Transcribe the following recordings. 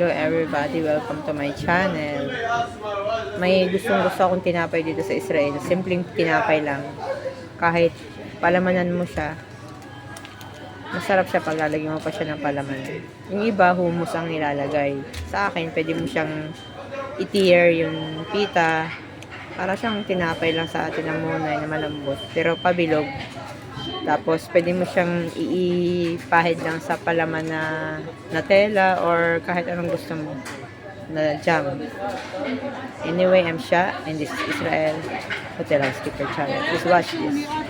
Hello everybody, welcome to my channel. May gustong gusto akong tinapay dito sa Israel. Simpleng tinapay lang. Kahit palamanan mo siya, masarap siya pag lalagyan mo pa siya ng palaman. Yung iba, hummus ang nilalagay. Sa akin, pwede mo siyang i-tear yung pita. Para siyang tinapay lang sa atin ng munay na malambot. Pero pabilog. Tapos, pwede mo siyang iipahid lang sa palaman na, na or kahit anong gusto mo na jam. Anyway, I'm Sha and this is Israel Hotel Housekeeper Channel. Please watch this.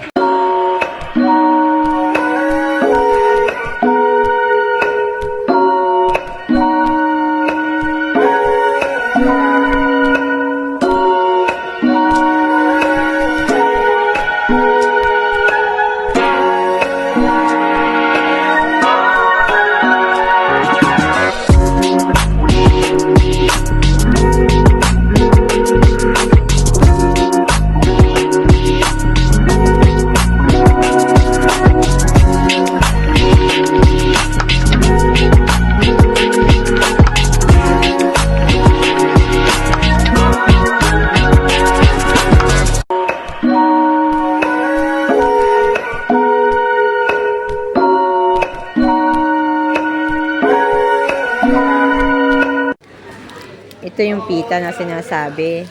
Ito yung pita na sinasabi.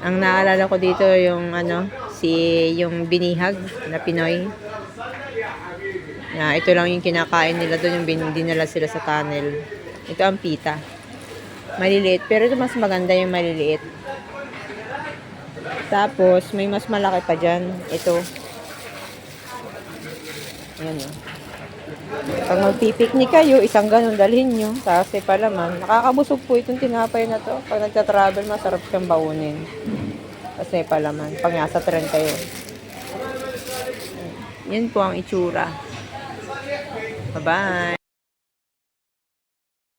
Ang naalala ko dito yung ano, si yung binihag na Pinoy. Na ito lang yung kinakain nila doon yung dinala sila sa tunnel. Ito ang pita. Maliliit, pero ito mas maganda yung maliliit. Tapos, may mas malaki pa dyan. Ito. Ayan o. Pag magpipiknik kayo, isang ganun dalhin nyo. Kasi palaman, nakakabusog po itong tinapay na to. Pag nagta-travel, masarap siyang baunin. Kasi palaman, pag nasa tren kayo. Yan po ang itsura. Bye-bye!